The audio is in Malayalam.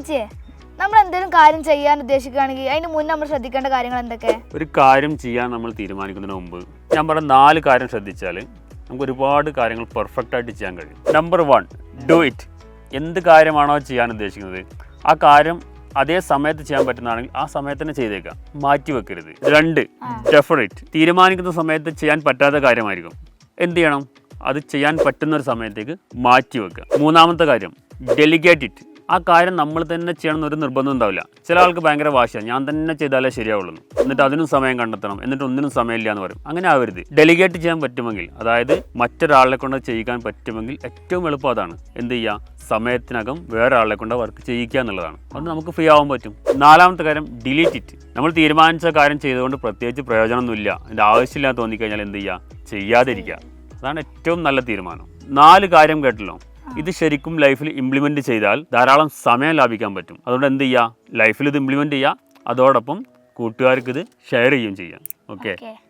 അപ്പച്ചേ നമ്മൾ എന്തെങ്കിലും കാര്യം ചെയ്യാൻ ഉദ്ദേശിക്കുകയാണെങ്കിൽ അതിന് മുന്നേ നമ്മൾ ശ്രദ്ധിക്കേണ്ട കാര്യങ്ങൾ എന്തൊക്കെ? ഒരു കാര്യം ചെയ്യാൻ നമ്മൾ തീരുമാനിക്കുന്നതിന് മുമ്പ് ഞാൻ പറഞ്ഞ നാല് കാര്യം ശ്രദ്ധിച്ചാൽ നമുക്ക് ഒരുപാട് കാര്യങ്ങൾ പെർഫെക്റ്റ് ആയിട്ട് ചെയ്യാൻ കഴിയും. നമ്പർ വൺ ഡു ഇറ്റ് എന്ത് കാര്യമാണോ ചെയ്യാൻ ഉദ്ദേശിക്കുന്നത്. ആ കാര്യം അതേ സമയത്ത് ചെയ്യാൻ പറ്റുന്നതാണെങ്കിൽ ആ സമയത്ത് തന്നെ ചെയ്തേക്കാം. മാറ്റി വെക്കരുത്. രണ്ട് ഡെഫറേറ്റ് തീരുമാനിക്കുന്ന സമയത്ത് ചെയ്യാൻ പറ്റാത്ത കാര്യമായിരിക്കും. എന്ത് ചെയ്യണം? അത് ചെയ്യാൻ പറ്റുന്ന ഒരു സമയത്തേക്ക് മാറ്റി വെക്കുക. മൂന്നാമത്തെ കാര്യം ഡെലിഗേറ്റ് ഇറ്റ് ആ കാര്യം നമ്മൾ തന്നെ ചെയ്യണം എന്നൊരു നിർബന്ധം ഉണ്ടാവില്ല. ചില ആൾക്ക് ഭയങ്കര വാശിയാണ്. ഞാൻ തന്നെ ചെയ്താലേ ശരിയാവുള്ളൂ. എന്നിട്ട് അതിനും സമയം കണ്ടെത്തണം. എന്നിട്ട് ഒന്നിനും സമയമില്ല എന്ന് പറയും. അങ്ങനെ ആവരുത്. ഡെലിഗേറ്റ് ചെയ്യാൻ പറ്റുമെങ്കിൽ അതായത് മറ്റൊരാളെ കൊണ്ട് ചെയ്യിക്കാൻ പറ്റുമെങ്കിൽ ഏറ്റവും എളുപ്പം അതാണ്. എന്ത് ചെയ്യുക സമയത്തിനകം വേറെ കൊണ്ട് വർക്ക് ചെയ്യിക്കുക എന്നുള്ളതാണ്. അത് നമുക്ക് ഫ്രീ ആവാൻ പറ്റും. നാലാമത്തെ കാര്യം ഡിലീറ്റ് ഇറ്റ് നമ്മൾ തീരുമാനിച്ച കാര്യം ചെയ്തുകൊണ്ട് പ്രത്യേകിച്ച് പ്രയോജനമൊന്നുമില്ല. അതിന്റെ ആവശ്യമില്ലാന്ന് തോന്നിക്കഴിഞ്ഞാൽ എന്ത് ചെയ്യുക ചെയ്യാതിരിക്കുക. അതാണ് ഏറ്റവും നല്ല തീരുമാനം. നാല് കാര്യം കേട്ടല്ലോ. ഇത് ശരിക്കും ലൈഫിൽ ഇംപ്ലിമെന്റ് ചെയ്താൽ ധാരാളം സമയം ലാഭിക്കാൻ പറ്റും. അതുകൊണ്ട് എന്ത് ചെയ്യുക ലൈഫിൽ ഇത് ഇംപ്ലിമെന്റ് ചെയ്യുക അതോടൊപ്പം കൂട്ടുകാർക്ക് ഇത് ഷെയർ ചെയ്യുകയും ചെയ്യാം. ഓക്കെ